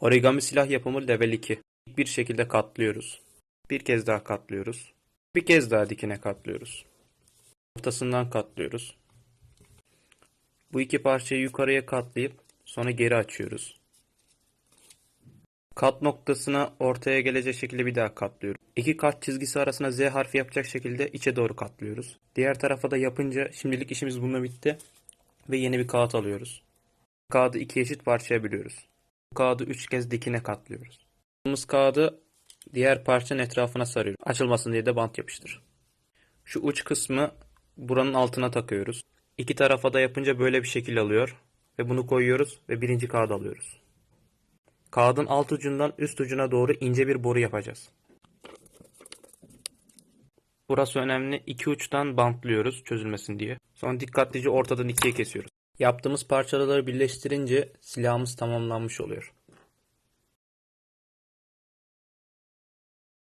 Origami silah yapımı level 2. Bir şekilde katlıyoruz. Bir kez daha katlıyoruz. Bir kez daha dikine katlıyoruz. Ortasından katlıyoruz. Bu iki parçayı yukarıya katlayıp sonra geri açıyoruz. Kat noktasına ortaya gelecek şekilde bir daha katlıyoruz. İki kat çizgisi arasına Z harfi yapacak şekilde içe doğru katlıyoruz. Diğer tarafa da yapınca şimdilik işimiz bununla bitti. Ve yeni bir kağıt alıyoruz. Kağıdı iki eşit parçaya bölüyoruz. Bu kağıdı üç kez dikine katlıyoruz. Aldığımız kağıdı diğer parçanın etrafına sarıyoruz. Açılmasın diye de bant yapıştır. Şu uç kısmı buranın altına takıyoruz. İki tarafa da yapınca böyle bir şekil alıyor. Ve bunu koyuyoruz ve birinci kağıdı alıyoruz. Kağıdın alt ucundan üst ucuna doğru ince bir boru yapacağız. Burası önemli. İki uçtan bantlıyoruz çözülmesin diye. Sonra dikkatlice ortadan ikiye kesiyoruz. Yaptığımız parçaları birleştirince silahımız tamamlanmış oluyor.